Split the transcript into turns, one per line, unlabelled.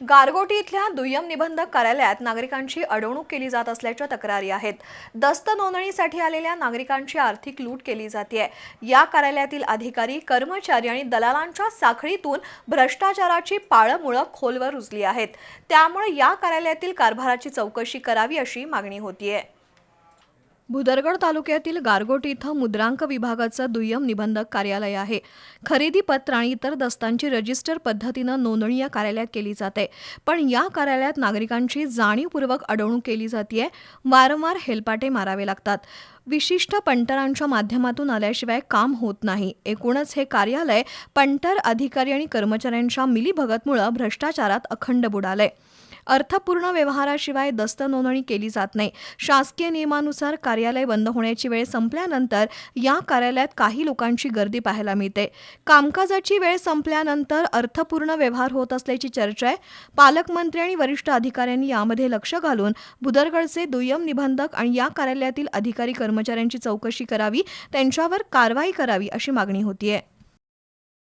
गारगोटी इथल्या दुय्यम निबंधक कार्यालयात नागरिकांची अडवणूक केली जात असल्याच्या तक्रारी आहेत. दस्त नोंदणीसाठी आलेल्या नागरिकांची आर्थिक लूट केली जाते या कार्यालयातील अधिकारी कर्मचारी आणि दलालांच्या साखळीतून भ्रष्टाचाराची पाळंमुळं खोलवर रुजली आहेत. त्यामुळे या कार्यालयातील कारभाराची चौकशी करावी अशी मागणी होतीये. भुदरगड तालुक्यातील गारगोटी इथं मुद्रांक विभागाचं दुय्यम निबंधक कार्यालय आहे. खरेदी पत्र आणि इतर दस्तांची रजिस्टर पद्धतीनं नोंदणी या कार्यालयात केली जाते. पण या कार्यालयात नागरिकांची जाणीवपूर्वक अडवणूक केली जाते वारंवार हेलपाटे मारावे लागतात. विशिष्ट पंटरांच्या माध्यमातून आल्याशिवाय काम होत नाही. एकूणच हे कार्यालय पंटर अधिकारी आणि कर्मचाऱ्यांच्या मिलीभगतमुळं भ्रष्टाचारात अखंड बुडालंय. अर्थपूर्ण व्यवहाराशिवाय दस्त नोंदणी केली जात नाही. शासकीय नियमानुसार कार्यालय बंद होण्याची वेळ संपल्यानंतर या कार्यालयात काही लोकांची गर्दी पाहायला मिळते. कामकाजाची वेळ संपल्यानंतर अर्थपूर्ण व्यवहार होत असल्याची चर्चा आहे. पालकमंत्री आणि वरिष्ठ अधिकाऱ्यांनी यामध्ये लक्ष घालून भुदरगडचे दुय्यम निबंधक आणि या कार्यालयातील अधिकारी कर्मचाऱ्यांची चौकशी करावी त्यांच्यावर कारवाई करावी अशी मागणी होतीये.